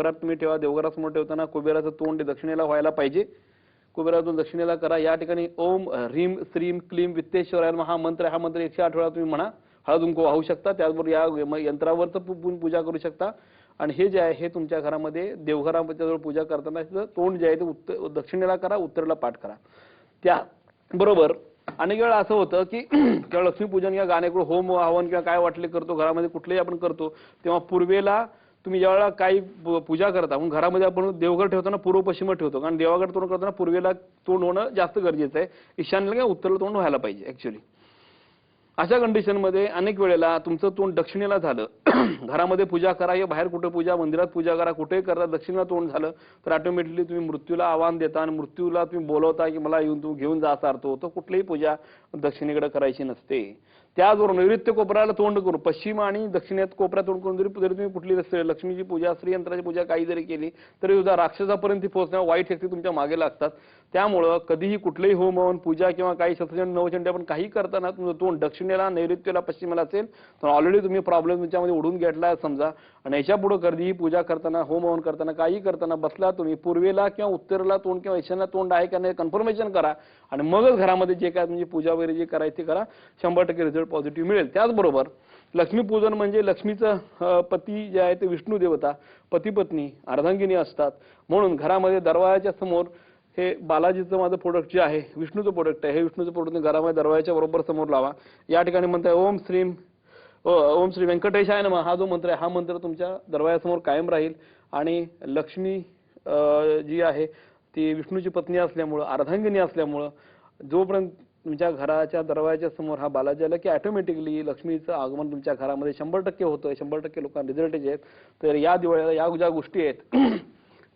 देवघरात तुम्ही ठेवा. देवघरासमोर ठेवताना कुबेराचं तोंड दक्षिणेला व्हायला पाहिजे. कुबेरातून दक्षिणेला करा. या ठिकाणी ओम ह्रीम श्रीम क्लीम वित्तेश्वराय हा मंत्र आहे. हा मंत्र एकशे आठ वेळा तुम्ही म्हणा. हळद कुंकू वाहू शकता. त्याचबरोबर या यंत्रावरच पूजा करू शकता. आणि हे जे आहे हे तुमच्या घरामध्ये देवघरामध्ये जवळ पूजा करताना तोंड जे आहे ते उत्तर दक्षिणेला करा उत्तरेला पाठ करा. त्या बरोबर. अनेक वेळा असं होतं की किंवा लक्ष्मीपूजन या गाण्याकडून होम हवन किंवा काय वाटले करतो घरामध्ये कुठलेही आपण करतो तेव्हा पूर्वेला तुम्ही ज्यावेळेला काही पूजा करता म्हणून घरामध्ये आपण देवघर ठेवताना पूर्व पश्चिम ठेवतो. कारण देवाघर तोंड करताना पूर्वेला तोंड होणं जास्त गरजेचं आहे. ईशान्येला किंवा उत्तरेला तोंड व्हायला पाहिजे ऍक्च्युली अशा कंडिशनमध्ये अनेक वेळेला तुमचं तोंड दक्षिणेला झालं घरामध्ये पूजा करा या बाहेर कुठे पूजा मंदिरात पूजा करा कुठेही करा दक्षिणेला तोंड झालं तर ऑटोमॅटिकली तुम्ही मृत्यूला आव्हान देता आणि मृत्यूला तुम्ही बोलवता की मला येऊन तू घेऊन जा असा अर्थ होतो. कुठलीही पूजा दक्षिणेकडे करायची नसते. त्याचबरोबर नैऋत्य कोपऱ्याला तोंड करून पश्चिम आणि दक्षिणेत कोपऱ्या तोंड करून जरी जरी तुम्ही कुठली लक्ष्मीची पूजा श्रीयंत्राची पूजा काही जरी केली तरी सुद्धा राक्षसापर्यंत ती पोहोचण्या वाईट शक्ती तुमच्या मागे लागतात. त्यामुळं कधीही कुठलेही होम हवन पूजा किंवा काही शस्त्रचंड नवचंडी आपण काही करताना तुमचं तोंड दक्षिणेला नैऋत्यला पश्चिमेला असेल तर ऑलरेडी तुम्ही प्रॉब्लेम तुमच्यामध्ये उडून घेतला समजा. आणि याच्यापुढे कधीही पूजा करताना होम हवन करताना काही करताना बसला तुम्ही पूर्वेला किंवा उत्तरेला तोंड किंवा ईशान्येला तोंड आहे का नाही कन्फर्मेशन करा. आणि मगच घरामध्ये जे काय म्हणजे पूजा वगैरे जे करायची ते करा. शंभर टक्के रिझल्ट पॉझिटिव्ह मिळेल. त्याचबरोबर लक्ष्मीपूजन म्हणजे लक्ष्मीचं पती जे आहे ते विष्णू देवता पती पत्नी अर्धांगिनी असतात. म्हणून घरामध्ये दरवाजाच्या समोर हे बालाजीचं माझं प्रोडक्ट जे आहे विष्णूचं प्रोडक्ट आहे हे विष्णूचं प्रोडक्ट घरामध्ये दरवाजाच्या बरोबर समोर लावा. या ठिकाणी म्हणताय ओम श्रीम ओम श्री व्यंकटेश आहे ना हा जो मंत्र आहे हा मंत्र तुमच्या दरवाजासमोर कायम राहील. आणि लक्ष्मी जी आहे ती विष्णूची पत्नी असल्यामुळं अर्धांगिनी असल्यामुळं जोपर्यंत तुमच्या घराच्या दरवाजाच्या समोर हा बालाजी आला की ऑटोमॅटिकली लक्ष्मीचं आगमन तुमच्या घरामध्ये शंभर टक्के होतं शंभर टक्के लोकांना रिझल्टेज आहेत तर या दिवाळीला या ज्या गोष्टी आहेत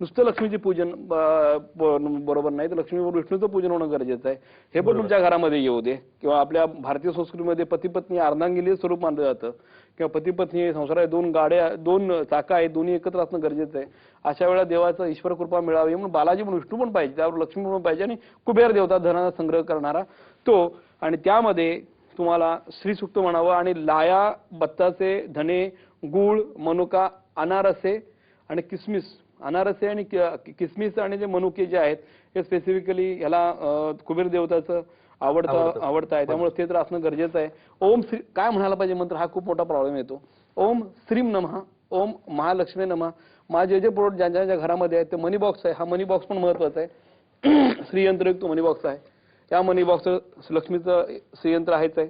नुसतं लक्ष्मीचे पूजन बरोबर नाही तर लक्ष्मीबरोबर विष्णूचं पूजन होणं गरजेचं आहे. हे पण तुमच्या घरामध्ये येऊ दे. किंवा आपल्या भारतीय संस्कृतीमध्ये पती पत्नी अर्धांगिनी स्वरूप मानलं जातं. किंवा पती पत्नी संसारात दोन गाड्या दोन चाका आहेत दोन्ही एकत्र असणं गरजेचं आहे. अशा वेळेला देवाचं ईश्वर कृपा मिळावी म्हणून बालाजी पण विष्णू पण पाहिजे त्यावर लक्ष्मी पण पाहिजे आणि कुबेर देवता धनाचा संग्रह करणारा तो. आणि त्यामध्ये तुम्हाला श्रीसुक्त म्हणावं आणि लाया बत्ताचे धने गुळ मनुका अनारसे आणि किसमिस अनारसे आणि कि- किसमिस आणि जे मनुके जे आहेत हे स्पेसिफिकली ह्याला कुबेर देवताचं आवडतं आवडतं. आहे. त्यामुळे ते तर असणं गरजेचं आहे. ओम श्री काय म्हणायला पाहिजे मंत्र? हा खूप मोठा प्रॉब्लेम येतो. ओम श्रीम नमः ओम महालक्ष्मी नमः. माझे जे प्रोडक्ट ज्यांच्या ज्यांच्या घरामध्ये आहेत ते मनी बॉक्स आहे. हा मनी बॉक्स पण महत्त्वाचा आहे. श्रीयंत्रयुक्त मनी बॉक्स आहे. या मनी बॉक्स लक्ष्मीचं श्रीयंत्र आहेच आहे.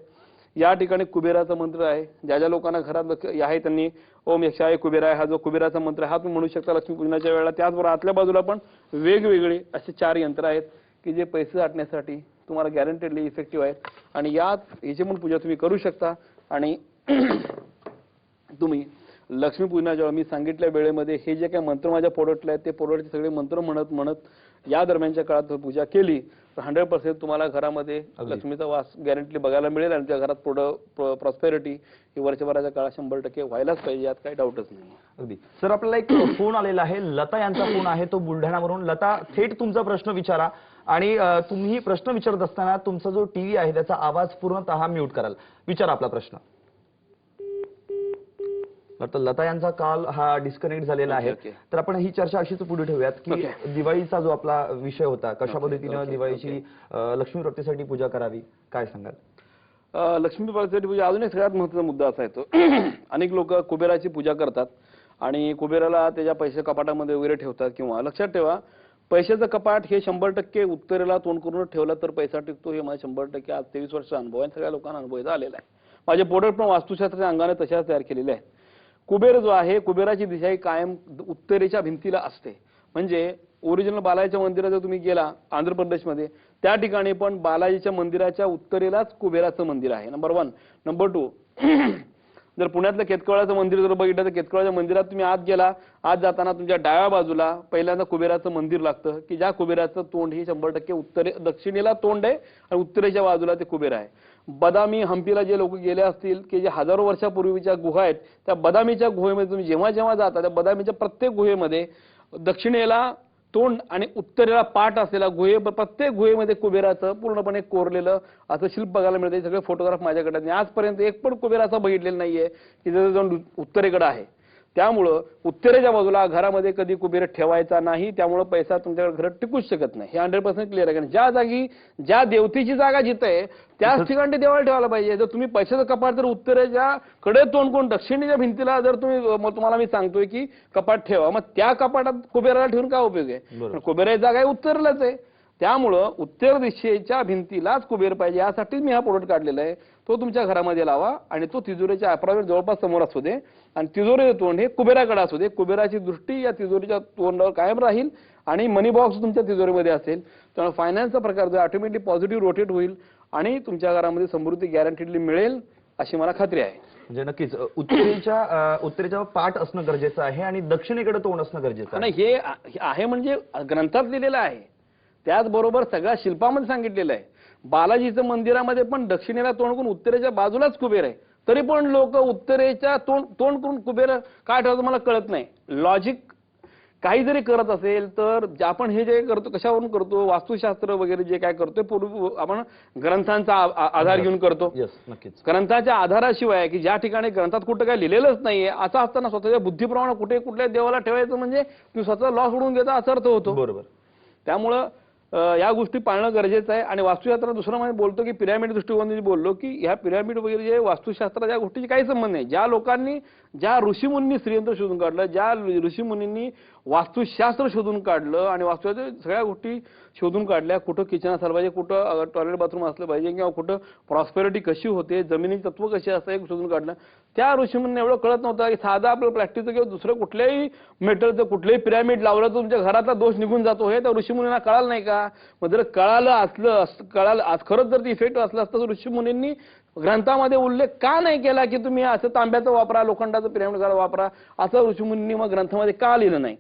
या ठिकाणी कुबेराचं मंत्र आहे. ज्या ज्या लोकांना घरात आहे त्यांनी ओम यक्षाय कुबेराय हा जो कुबेराचा मंत्र आहे, हा तुम्ही म्हणू शकता लक्ष्मीपूजनाच्या वेळेला. त्याचबरोबर आतल्या बाजूला पण वेगवेगळे असे चार यंत्र आहेत की जे पैसे साठण्यासाठी तुम्हाला गॅरंटेडली इफेक्टिव्ह आहेत. आणि यात याची पण पूजा तुम्ही करू शकता. आणि तुम्ही लक्ष्मीपूजनाच्या मी सांगितल्या वेळेमध्ये हे जे काही मंत्र माझ्या प्रोडक्टला आहेत ते प्रोडक्टचे सगळे मंत्र म्हणत म्हणत या दरम्यानच्या काळात जर पूजा केली. हंड्रेड पर्सेंट तुम्हाला घरामध्ये लक्ष्मीचा वास गॅरंटी बघायला मिळेल आणि त्या घरात पुढं प्रॉस्पेरिटी ही वर्षभराच्या काळात शंभर टक्के व्हायलाच पाहिजे यात काही डाऊटच नाही अगदी. सर आपल्याला एक फोन आलेला आहे. लता यांचा फोन आहे तो बुलढाण्यावरून. लता थेट तुमचा प्रश्न विचारा. आणि तुम्ही प्रश्न विचारत असताना तुमचा जो टीव्ही आहे त्याचा आवाज पूर्णतः म्यूट कराल. विचारा आपला प्रश्न. तर लता यांचा काल हा डिस्कनेक्ट झालेला आहे. तर आपण ही चर्चा अशीच पुढे ठेवूयात की. दिवाळीचा जो आपला विषय होता कशा पद्धतीनं दिवाळीची लक्ष्मी प्राप्तीसाठी पूजा करावी काय सांगाल? लक्ष्मी पार्वतीसाठी पूजा अजून एक सगळ्यात महत्त्वाचा मुद्दा असा येतो. अनेक लोक कुबेराची पूजा करतात आणि कुबेराला त्याच्या पैसे कपाटामध्ये वगैरे ठेवतात किंवा लक्षात ठेवा पैशाचं कपाट हे शंभर टक्के उत्तरेला तोंड करून ठेवला तर पैसा टिकतो हे माझ्या शंभर टक्के आज तेवीस वर्ष अनुभव आहे सगळ्या लोकांना अनुभव आलेला आहे. माझे प्रोडक्ट पण वास्तुशास्त्राच्या अंगाने तशाच तयार केलेले आहेत. कुबेर जो आहे कुबेराची दिशा ही कायम उत्तरेच्या भिंतीला असते. म्हणजे ओरिजिनल बालाजीच्या मंदिरात जर तुम्ही गेला आंध्र प्रदेशमध्ये त्या ठिकाणी पण बालाजीच्या मंदिराच्या उत्तरेलाच कुबेराचं मंदिर आहे. नंबर वन नंबर टू जर पुण्यातलं केतकळाचं मंदिर जर बघितलं तर केतकळाच्या मंदिरात तुम्ही आत गेला आत जाताना तुमच्या डाव्या बाजूला पहिल्यांदा कुबेराचं मंदिर लागतं की ज्या कुबेराचं तोंड हे शंभर टक्के उत्तरे दक्षिणेला तोंड आहे आणि उत्तरेच्या बाजूला ते कुबेर आहे. बदामी हम्पीला जे लोक गेले असतील की जे हजारो वर्षापूर्वीच्या गुहा आहेत त्या बदामीच्या गुहेमध्ये तुम्ही जेव्हा जेव्हा जाता त्या बदामीच्या प्रत्येक गुहेमध्ये दक्षिणेला तोंड आणि उत्तरेला पाठ असलेला गुहे प्रत्येक गुहेमध्ये कुबेराचं पूर्णपणे कोरलेलं असं शिल्प बघायला मिळतं सगळे फोटोग्राफ माझ्याकडे आणि आजपर्यंत एक पण कुबेर असं बघितलेलं नाहीये की जर जाऊन उत्तरेकडे आहे. त्यामुळं उत्तरेच्या बाजूला घरामध्ये कधी कुबेर ठेवायचा नाही त्यामुळं पैसा तुमच्याकडे घरात टिकूच शकत नाही. हे हंड्रेड पर्सेंट क्लिअर आहे. कारण ज्या जागी ज्या देवतेची जागा जिथं आहे त्याच ठिकाणी देवाला ठेवायला पाहिजे. जर तुम्ही पैशाचं कपाट जर उत्तरेच्या कडे तोंड करून दक्षिणेच्या भिंतीला जर तुम्ही तुम्हाला मी सांगतोय की कपाट ठेवा. मग त्या कपाटात कुबेराला ठेवून काय उपयोग आहे? कुबेराची जागा आहे उत्तरलाच आहे. त्यामुळं उत्तर दिशेच्या भिंतीलाच कुबेर पाहिजे. यासाठीच मी हा प्रोडक्ट काढलेला आहे. तो तुमच्या घरामध्ये लावा आणि तो तिजोरीच्या अप्रॉक्सिमेट जवळपास समोर असू दे. आणि तिजोरीचं तोंड हे कुबेराकडे असू दे. कुबेराची दृष्टी या तिजोरीच्या तोंडावर कायम राहील आणि मनी बॉक्स तुमच्या तिजोरीमध्ये असेल. त्यामुळे फायनान्सचा प्रकार जो ऑटोमॅटिकली पॉझिटिव्ह रोटेट होईल आणि तुमच्या घरामध्ये समृद्धी गॅरंटीडली मिळेल अशी मला खात्री आहे. म्हणजे नक्कीच उत्तरेच्या उत्तरेच्या पाठ असणं गरजेचं आहे आणि दक्षिणेकडे तोंड असणं गरजेचं आहे. हे हे आहे म्हणजे ग्रंथात लिहिलेलं आहे. त्याचबरोबर सगळ्या शिल्पामध्ये सांगितलेलं आहे. बालाजीचं मंदिरामध्ये पण दक्षिणेला तोंड करून उत्तरेच्या बाजूलाच कुबेर आहे. तरी पण लोक उत्तरेच्या तोंड तोंड करून कुबेर काय ठरवतं मला कळत नाही. लॉजिक काही जरी करत असेल तर आपण हे जे करतो कशावरून करतो वास्तुशास्त्र वगैरे जे काय करतोय पूर्वी आपण ग्रंथांचा आधार घेऊन करतो. येस नक्कीच. ग्रंथाच्या आधाराशिवाय की ज्या ठिकाणी ग्रंथात कुठं काय लिहिलेलंच नाहीये असं असताना स्वतःच्या बुद्धीप्रमाणे कुठे कुठल्या देवाला ठेवायचं म्हणजे तुम्ही स्वतः लॉस उडून घेता असा अर्थ होतो. बरोबर. त्यामुळं या गोष्टी पाळणं गरजेचं आहे. आणि वास्तुशास्त्र दुसरं म्हणजे बोलतो की पिरामिड दृष्टिकोनाने बोललो की ह्या पिरामिड वगैरे जे वास्तुशास्त्राच्या गोष्टीची काही संबंध नाही. ज्या लोकांनी ज्या ऋषीमुनी श्रीयंत्र शोधून काढलं ज्या ऋषीमुनींनी वास्तुशास्त्र शोधून काढलं आणि वास्तुशास्त्र सगळ्या गोष्टी शोधून काढल्या. कुठं किचन असलं पाहिजे कुठं टॉयलेट बाथरूम असलं पाहिजे किंवा कुठं प्रॉस्पेरिटी कशी होते जमिनीची तत्व कशी असतं हे शोधून काढलं. त्या ऋषीमुनींना एवढं कळत नव्हतं की साधा आपलं प्लॅस्टिकचं किंवा दुसरं कुठल्याही मेटलचं कुठलंही पिरॅमिड लावलं तर तुमच्या घरातला दोष निघून जातो. हे त्या ऋषीमुनींना कळालं नाही का? मग जर कळालं असलं कळालं आज खरंच जर इफेक्ट असलं असतं तर ऋषीमुनींनी ग्रंथामध्ये उल्लेख का नाही केला की तुम्ही असं तांब्याचं वापरा लोखंडाचं पिरॅमिड करा वापरा? असं ऋषीमुनींनी मग ग्रंथामध्ये का लिहिलं नाही?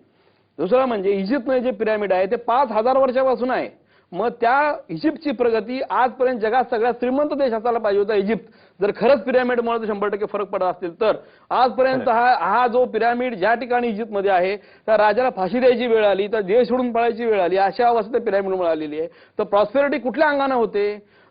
दुसरं म्हणजे इजिप्तमध्ये जे पिरामिड आहे ते पाच हजार वर्षापासून आहे. मग त्या इजिप्तची प्रगती आजपर्यंत जगात सगळ्यात श्रीमंत देश असायला पाहिजे होता इजिप्त. जर खरंच पिरामिडमुळे जर शंभर टक्के फरक पडत असतील तर. आजपर्यंत हा हा जो पिरामिड ज्या ठिकाणी इजिप्तमध्ये आहे त्या राजाला फाशी द्यायची वेळ आली तर देश सोडून पळायची वेळ आली अशा अवस्थेत पिरामिड मिळालेली आहे. तर प्रॉस्पेरिटी कुठल्या अंगाने होते?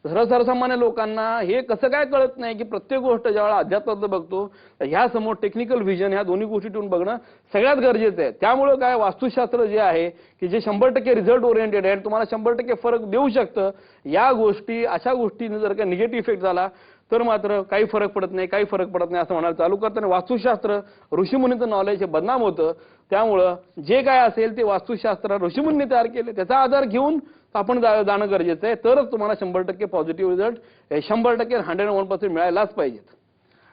सर्वसामान्य लोकांना हे कसं काय कळत नाही की प्रत्येक गोष्ट ज्यावेळेला अध्यात्माचं बघतो तर ह्या समोर टेक्निकल व्हिजन ह्या दोन्ही गोष्टी ठेवून बघणं सगळ्यात गरजेचं आहे. त्यामुळं काय वास्तुशास्त्र जे आहे की जे शंभर टक्के रिझल्ट ओरिएंटेड आहे तुम्हाला शंभर टक्के फरक देऊ शकतं. या गोष्टी अशा गोष्टीने जर का निगेटिव्ह इफेक्ट झाला तर मात्र काही फरक पडत नाही काही फरक पडत नाही असं म्हणायला चालू करताना वास्तुशास्त्र ऋषीमुनीचं नॉलेज हे बदनाम होतं. त्यामुळं जे काय असेल ते वास्तुशास्त्र ऋषीमुनी तयार केले. त्याचा आधार घेऊन आपण जा- जाणं गरजेचं आहे. तरच तुम्हाला शंभर टक्के पॉझिटिव्ह रिझल्ट शंभर टक्के हंड्रेड वन पर्सेंट मिळायलाच पाहिजेत.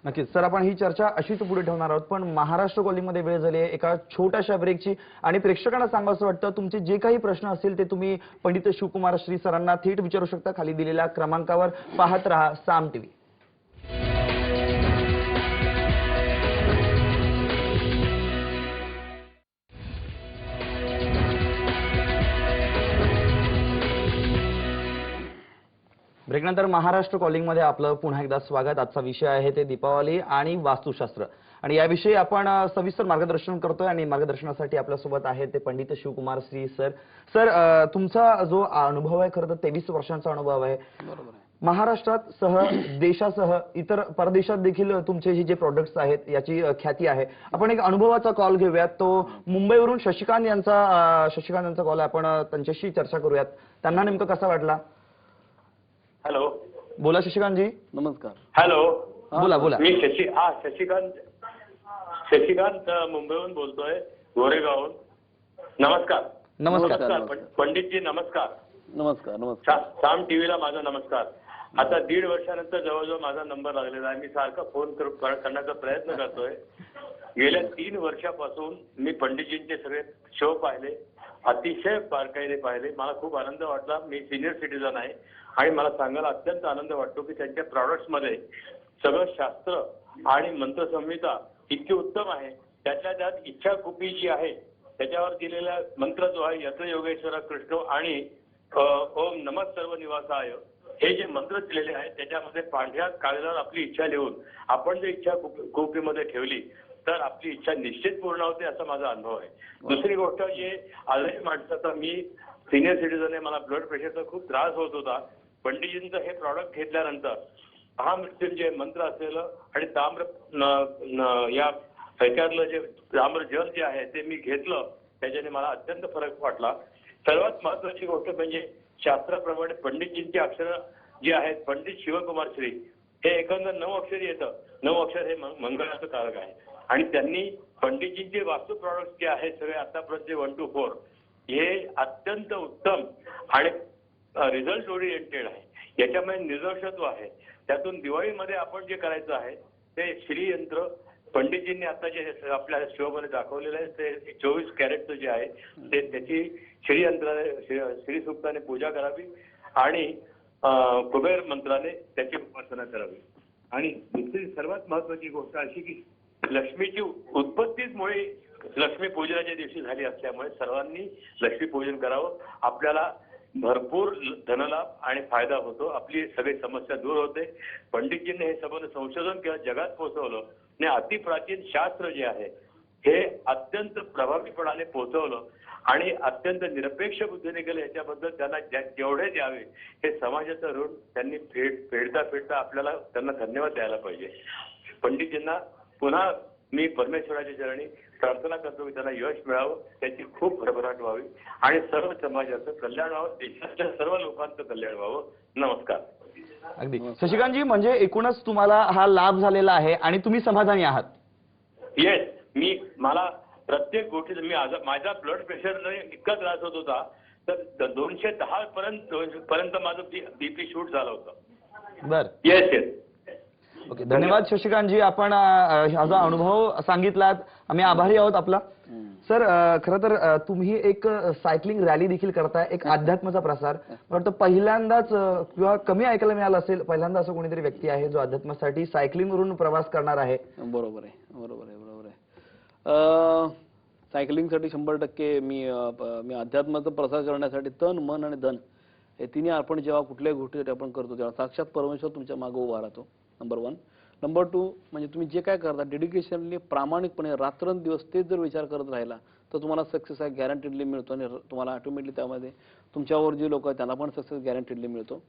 नक्कीच. सर आपण ही चर्चा अशीच पुढे ठेवणार आहोत. पण महाराष्ट्र कॉलिंगमध्ये वेळ झाली आहे. एका छोट्याशा ब्रेकची आणि प्रेक्षकांना सांगावं वाटतं तुमचे जे काही प्रश्न असतील ते तुम्ही पंडित शिवकुमार श्री सरांना थेट विचारू शकता. खाली दिलेल्या क्रमांकावर पाहत राहा साम टीव्ही. ब्रेकनंतर महाराष्ट्र कॉलिंगमध्ये आपलं पुन्हा एकदा स्वागत. आजचा विषय आहे ते दीपावली आणि वास्तुशास्त्र. आणि याविषयी आपण सविस्तर मार्गदर्शन करतोय आणि मार्गदर्शनासाठी आपल्यासोबत आहे ते पंडित शिवकुमार श्री सर. सर तुमचा जो अनुभव आहे खरं तर तेवीस वर्षांचा अनुभव आहे. महाराष्ट्रात सह देशासह इतर परदेशात देखील तुमचे हे जे प्रोडक्ट्स आहेत याची ख्याती आहे. आपण एक अनुभवाचा कॉल घेऊयात. तो मुंबईवरून शशिकांत यांचा शशिकांत यांचा कॉल आहे. आपण त्यांच्याशी चर्चा करूयात. त्यांना नेमकं कसा वाटला? हॅलो. बोला शशिकांतजी. नमस्कार. हॅलो. बोला बोला. मी शशी हा शशिकांत शशिकांत मुंबईहून बोलतोय गोरेगावहून. नमस्कार. नमस्कार. नमस्कार. पंडितजी नमस्कार. नमस्कार नमस्कार. साम टीव्हीला माझा नमस्कार. आता दीड वर्षानंतर जवळजवळ माझा नंबर लागलेला आहे. मी सारखा फोन कर- कर- करण्याचा प्रयत्न करतोय. गेल्या तीन वर्षापासून मी पंडितजींचे सगळे शो पाहिले. अतिशय बारकाईने पाहिले. मला खूप आनंद वाटला. मी सिनियर सिटीजन आहे आणि मला सांगायला अत्यंत आनंद वाटतो की त्यांच्या प्रॉडक्ट्समध्ये सगळं शास्त्र आणि मंत्रसंहिता इतकी उत्तम आहे. त्यातल्या त्यात इच्छा कुपी जी आहे त्याच्यावर दिलेला मंत्र जो आहे यत्र योगेश्वर कृष्ण आणि ओम नमः सर्व निवासाय हे जे मंत्र दिलेले आहेत त्याच्यामध्ये पांढऱ्या कागदावर आपली इच्छा लिहून आपण जर इच्छा कुपीमध्ये ठेवली तर आपली इच्छा निश्चित पूर्ण होते असा माझा अनुभव आहे. दुसरी गोष्ट जे आजारी माणसाचा मी सिनियर सिटीजन आहे मला ब्लड प्रेशरचा खूप त्रास होत होता. पंडितजींचं हे प्रॉडक्ट घेतल्यानंतर महामृत्युंजय मंत्र असलेलं आणि ताम्र या त्याच्यातलं जे ताम्र जल जे आहे ते मी घेतलं त्याच्याने मला अत्यंत फरक वाटला. सर्वात महत्वाची गोष्ट म्हणजे शास्त्राप्रमाणे पंडितजींची अक्षरं जी आहेत पंडित शिवकुमार श्री हे एकंदर नऊ अक्षरी येतं. नऊ अक्षर हे मंग- मंगळाचं कारक आहे. आणि त्यांनी पंडितजींचे वास्तू प्रॉडक्ट जे आहेत सगळे आतापर्यंत वन टू फोर हे अत्यंत उत्तम आणि रिझल्ट ओरिएंटेड आहे. याच्यामध्ये निर्दोषत्व आहे. त्यातून दिवाळीमध्ये आपण जे करायचं आहे ते श्रीयंत्र. पंडितजींनी आता जे आपल्या शोमध्ये दाखवलेलं आहे ते चोवीस कॅरेटचं जे आहे ते त्याची श्रीयंत्राने श्री- श्रीसूक्ताने पूजा करावी आणि कुबेर मंत्राने त्याची उपासना करावी. आणि दुसरी सर्वात महत्वाची गोष्ट अशी की लक्ष्मीची उत्पत्तीच मुळे लक्ष्मी पूजनाच्या दिवशी झाली असल्यामुळे सर्वांनी लक्ष्मी पूजन करावं. आपल्याला भरपूर धनलाभ आणि फायदा होतो. आपली सगळी समस्या दूर होते. पंडितजींनी हे संबंध संशोधन किंवा जगात पोहोचवलं. आणि अतिप्राचीन शास्त्र जे आहे हे अत्यंत प्रभावीपणाने पोहोचवलं. आणि अत्यंत निरपेक्ष बुद्धीने केलं. याच्याबद्दल त्यांना ज्या- जेवढे द्यावे हे समाजाचं ऋण त्यांनी फेड फेडता फेडता आपल्याला त्यांना धन्यवाद द्यायला पाहिजे. पंडितजींना पुन्हा मी परमेश्वराच्या चरणी प्रार्थना करतो की त्यांना यश मिळावं त्याची खूप भरभराट व्हावी आणि सर्व समाजाचं कल्याण व्हावं देशातल्या सर्व लोकांचं कल्याण व्हावं. नमस्कार. अगदी. शशिकांतजी म्हणजे एकूणच तुम्हाला हा लाभ झालेला आहे आणि तुम्ही समाधानी आहात? येस मी मला प्रत्येक गोष्टीत मी आज- माझा ब्लड प्रेशरने इतका त्रास होत होता तर दोनशे दहा पर्यंत पर्यंत माझं बीपी शूट झालं होतं. बर. येस येस ओके धन्यवाद शशिकांतजी. आपण हा जो अनुभव सांगितलात. आम्ही आभारी आहोत आपला. सर खरं तर तुम्ही एक सायकलिंग रॅली देखील करताय एक अध्यात्माचा प्रसार. मला वाटतं पहिल्यांदाच किंवा कमी ऐकायला मिळालं असेल पहिल्यांदा असं कोणीतरी व्यक्ती आहे जो अध्यात्मासाठी सायकलिंगवरून प्रवास करणार आहे. बरोबर आहे बरोबर आहे बरोबर आहे. सायकलिंगसाठी शंभर टक्के मी मी अध्यात्माचा प्रसार करण्यासाठी तन मन आणि धन हे तिन्ही आपण जेव्हा कुठल्याही गोष्टीसाठी आपण करतो तेव्हा साक्षात परमेश्वर तुमच्या मागे उभा राहतो. नंबर वन नंबर टू म्हणजे तुम्ही जे काय करता डेडिकेशनली प्रामाणिकपणे रात्रंदिवस तेच जर विचार करत राहिला तर तुम्हाला सक्सेस आहे गॅरंटेडली मिळतो आणि तुम्हाला ऑटोमॅटिकली त्यामध्ये तुमच्यावर जे लोक आहेत त्यांना पण सक्सेस गॅरंटेडली मिळतो.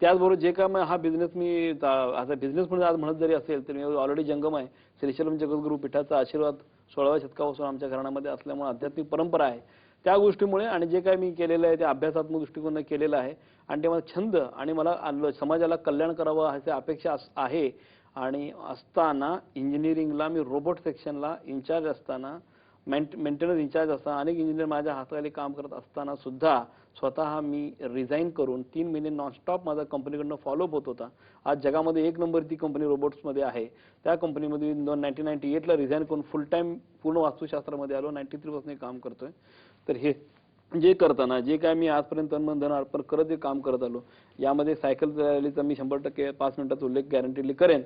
त्याचबरोबर जे काय मग हा बिझनेस मी आता बिझनेस म्हणून आज म्हणत जरी असेल तर मी ऑलरेडी जंगम आहे. श्रीशलम जगद्गुरु पीठाचा आशीर्वाद सोळाव्या शतकापासून आमच्या घराण्यामध्ये असल्यामुळे आध्यात्मिक परंपरा आहे. त्या गोष्टीमुळे आणि जे काय मी केलेलं आहे ते अभ्यासात्मक दृष्टिकोन केलेलं आहे. आणि ते मला छंद आणि मला समाजाला कल्याण करावं ह्याची अपेक्षा अस- आहे. आणि असताना इंजिनिअरिंगला मी रोबोट सेक्शनला इन्चार्ज असताना मेंटेनन्स इन्चार्ज असताना अनेक इंजिनियर माझ्या हाताखाली काम करत असताना सुद्धा स्वतः मी रिझाईन करून तीन महिने नॉनस्टॉप माझा कंपनीकडनं फॉलोअप होत होता. आज जगामध्ये एक नंबर ती कंपनी रोबोट्समध्ये आहे. त्या कंपनीमध्ये दोन नाईन्टीन नाईन्टी एटला रिझाईन करून फुल टाईम पूर्ण वास्तुशास्त्रामध्ये आलो. नाईन्टी थ्रीपासून काम करतोय. तर हे जे करताना जे काय मी आजपर्यंत तन्मन धन अर्पण करत जे काम करत आलो यामध्ये सायकल रॅलीचा मी शंभर टक्के पाच मिनिटाचा उल्लेख गॅरंटीडली करेन.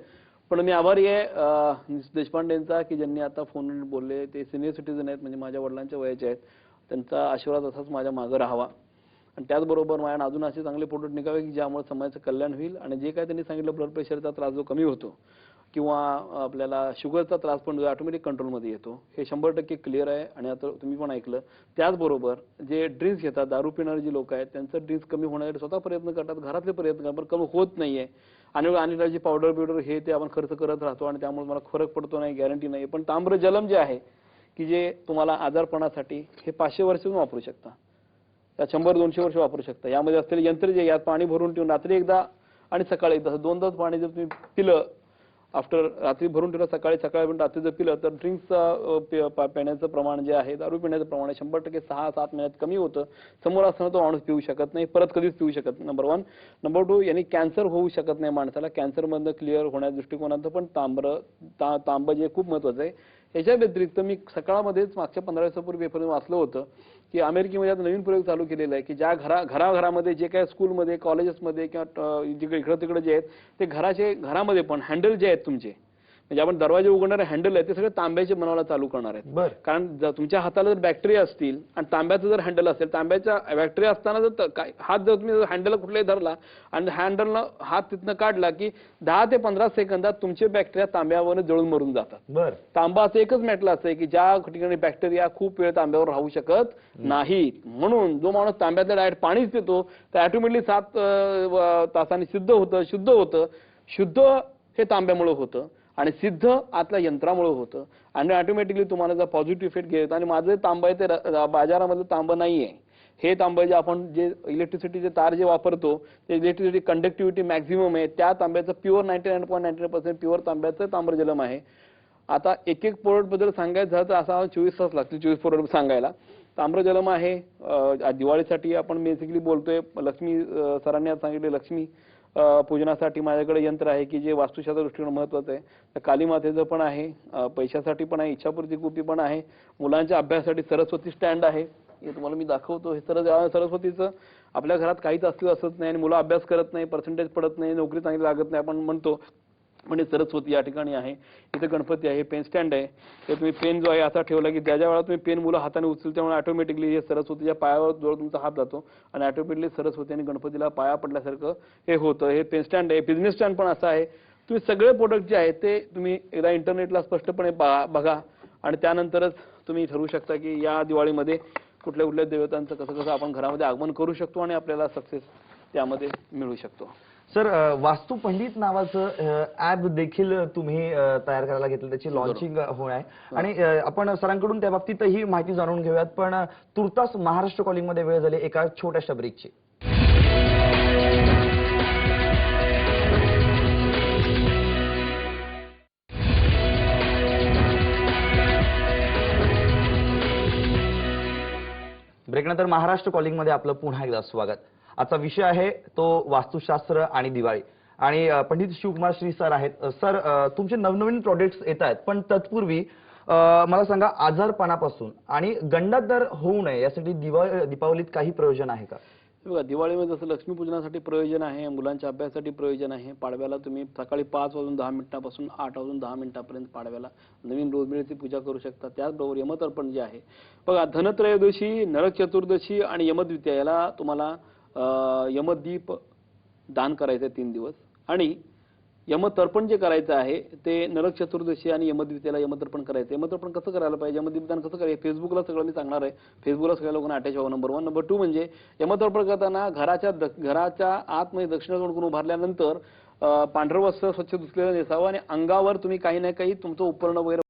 पण मी आभारी आहे देशपांडेंचा की ज्यांनी आता फोन बोलले ते सिनियर सिटीजन आहेत म्हणजे माझ्या वडिलांच्या वयाचे आहेत. त्यांचा आशीर्वाद असाच माझ्या मागं राहावा. आणि त्याचबरोबर माझ्या अजून असे चांगले फोटो निघावे की ज्यामुळे समाजाचं कल्याण होईल आणि जे काय त्यांनी सांगितलं ब्लड प्रेशरचा त्रास जो कमी होतो किंवा आपल्याला शुगरचा त्रास पण ऑटोमॅटिक कंट्रोलमध्ये येतो. हे शंभर टक्के क्लिअर आहे आणि आता तुम्ही पण ऐकलं. त्याचबरोबर जे ड्रिंक्स घेतात दारू पिणारे जे लोक आहेत त्यांचं ड्रिंक्स कमी होण्यासाठी स्वतः प्रयत्न करतात घरातले प्रयत्न पण कमी होत नाहीये. आणि आणि पावडर बिवडर हे ते आपण खर्च करत राहतो आणि त्यामुळे मला फरक पडतो नाही गॅरंटी नाही पण ताम्र जलम जे आहे की जे तुम्हाला आजारपणासाठी हे पाचशे वर्ष वापरू शकता. त्या शंभर दोनशे वर्ष वापरू शकता. यामध्ये असलेले यंत्र जे यात पाणी भरून ठेवून रात्री एकदा आणि सकाळी एकदा दोनदाच पाणी जर तुम्ही पिलं आफ्टर रात्री भरून ठेवलं सकाळी सकाळी पण रात्री जर पिलं तर ड्रिंक्सचं पिण्याचं प्रमाण जे आहे दारू पिण्याचं प्रमाण आहे शंभर टक्के सहा सात महिन्यात कमी होतं. समोर असताना तो माणूस पिऊ शकत नाही परत कधीच पिऊ शकत नाही. नंबर वन नंबर टू यांनी कॅन्सर होऊ शकत नाही माणसाला. कॅन्सरमधनं क्लिअर होण्या दृष्टिकोनात पण तांबर ता तांब जे खूप महत्वाचं आहे याच्या व्यतिरिक्त मी सकाळमध्येच मागच्या पंधरा दिवसापूर्वी पेपरमध्ये वाचलं होतं की अमेरिकेमध्ये आता नवीन प्रयोग चालू केलेला आहे की ज्या घरा घराघरामध्ये जे काय स्कूलमध्ये कॉलेजेसमध्ये किंवा जिकडे इकडं तिकडे जे आहेत ते घराचे घरामध्ये पण हँडल जे आहेत तुमचे म्हणजे आपण दरवाजे उघडणारे हँडल आहे ते सगळे तांब्याचे बनवायला चालू करणार आहेत. कारण तुमच्या हाताला जर बॅक्टेरिया असतील आणि तांब्याचं जर हँडल असेल तांब्याच्या बॅक्टेरिया असताना जर काय- हात जर तुम्ही हँडल कुठलाही धरला आणि हँडलनं हात तिथनं काढला की दहा ते पंधरा सेकंदात तुमचे बॅक्टेरिया तांब्यावर जळून मरून जातात. तांबा असं एकच मेटल असं की ज्या ठिकाणी बॅक्टेरिया खूप वेळ तांब्यावर राहू शकत नाहीत. म्हणून जो माणूस तांब्यातलं डायरेक्ट पाणीच पितो तर ऑटोमॅटिकली सात तासांनी सिद्ध होतं शुद्ध होतं. शुद्ध हे तांब्यामुळे होतं. आणि सिद्ध आतल्या यंत्रामुळे होतं. आणि ऑटोमॅटिकली तुम्हाला जर पॉझिटिव्ह इफेक्ट घेत आणि माझं तांबं आहे ते बाजारामधलं तांबं नाही आहे हे तांबे जे आपण जे इलेक्ट्रिसिटीचे तार जे वापरतो ते इलेक्ट्रिसिटी कंडक्टिव्हिटी मॅक्झिमम आहे. त्या तांब्याचं pure ninety nine point ninety percent pure तांब्याचं ताम्रजलम आहे. आता एक एक प्रोडक्टबद्दल सांगायचं झालं तर असा चोवीस तास लागतील चोवीस प्रोडक्ट सांगायला. ताम्रजलम आहे दिवाळीसाठी आपण बेसिकली बोलतोय लक्ष्मी सरांनी आज सांगितले लक्ष्मी पूजनासाठी माझ्याकडे यंत्र आहे की जे वास्तुशास्त्र दृष्टीने महत्वाचं आहे. तर काली मातेचं पण आहे पैशासाठी पण आहे इच्छापूर्ती कुपी पण आहे. मुलांच्या अभ्यासासाठी सरस्वती स्टँड आहे. हे तुम्हाला मी दाखवतो. हे सर सरस्वतीचं आपल्या घरात काहीच असलं असत नाही आणि मुलं अभ्यास करत नाही पर्सेंटेज पडत नाही नोकरी चांगली लागत नाही आपण म्हणतो. म्हणजे सरस्वती या ठिकाणी आहे. इथे गणपती आहे पेन स्टँड आहे. तर तुम्ही पेन जो आहे असा ठेवला की ज्या ज्या वेळा तुम्ही पेन मुलं हाताने उचल त्यामुळे ऑटोमॅटिकली हे सरस्वतीच्या पायावर जवळ तुमचा हात जातो आणि ऑटोमॅटिकली सरस्वती आणि गणपतीला पाया पडल्यासारखं हे होतं. हे पेन स्टँड आहे बिझनेस स्टँड पण असं आहे. तुम्ही सगळे प्रोडक्ट जे आहेत ते तुम्ही एकदा इंटरनेटला स्पष्टपणे बा- बघा. आणि त्यानंतरच तुम्ही ठरवू शकता की या दिवाळीमध्ये कुठल्या कुठल्या देवतांचं कसं कसं आपण घरामध्ये आगमन करू शकतो आणि आपल्याला सक्सेस त्यामध्ये मिळू शकतो. सर वास्तू पंडित नावाचं ऍप देखील तुम्ही तयार करायला घेतलं. त्याची लॉन्चिंग होणार आहे. आणि आपण सरांकडून त्या बाबतीतही माहिती जाणून घेऊयात. पण तुर्तास महाराष्ट्र कॉलिंगमध्ये वेळ झाली एका छोट्याशा ब्रेकची. ब्रेकनंतर महाराष्ट्र कॉलिंगमध्ये आपलं पुन्हा एकदा स्वागत. आजचा विषय आहे तो वास्तुशास्त्र आणि दिवाळी. आणि पंडित शिवकुमार श्री सर आहेत. सर तुमचे नवनवीन प्रोडक्ट्स येत आहेत पण तत्पूर्वी मला सांगा आजारपणापासून आणि गंडात दर होऊ नये यासाठी दिवाळी दीपावलीत काही प्रयोजन आहे का? बघा दिवाळीमध्ये जसं लक्ष्मीपूजनासाठी प्रयोजन आहे मुलांच्या अभ्यासासाठी प्रयोजन आहे पाडव्याला तुम्ही सकाळी पाच वाजून दहा मिनिटापासून आठ वाजून दहा मिनिटापर्यंत पाडव्याला नवीन रोजमेरीची पूजा करू शकता. त्याचबरोबर यमतर्पण जे आहे. बघा धनत्रयोदशी नरक चतुर्दशी आणि यमद्वितीया याला तुम्हाला यमदीप दान करायचं आहे तीन दिवस. आणि यमतर्पण जे करायचं आहे ते नरक चतुर्दशी आणि यमद्वितीयाला यमतर्पण करायचं. यमतर्पण कसं करायला पाहिजे? यमदीपदान कसं करायचं? फेसबुकला सगळं मी सांगणार आहे. फेसबुकला सगळ्या लोकांना अटॅच व्हावं नंबर वन नंबर टू म्हणजे यमतर्पण करताना घराच्या द- घराच्या आतमध्ये म्हणजे दक्षिणेकडून कोण उभारल्यानंतर पांढरवस्त्र वस्त्र स्वच्छ धुतलेलं नेसावं आणि अंगावर तुम्ही काही ना काही तुमचं उपकरण वगैरे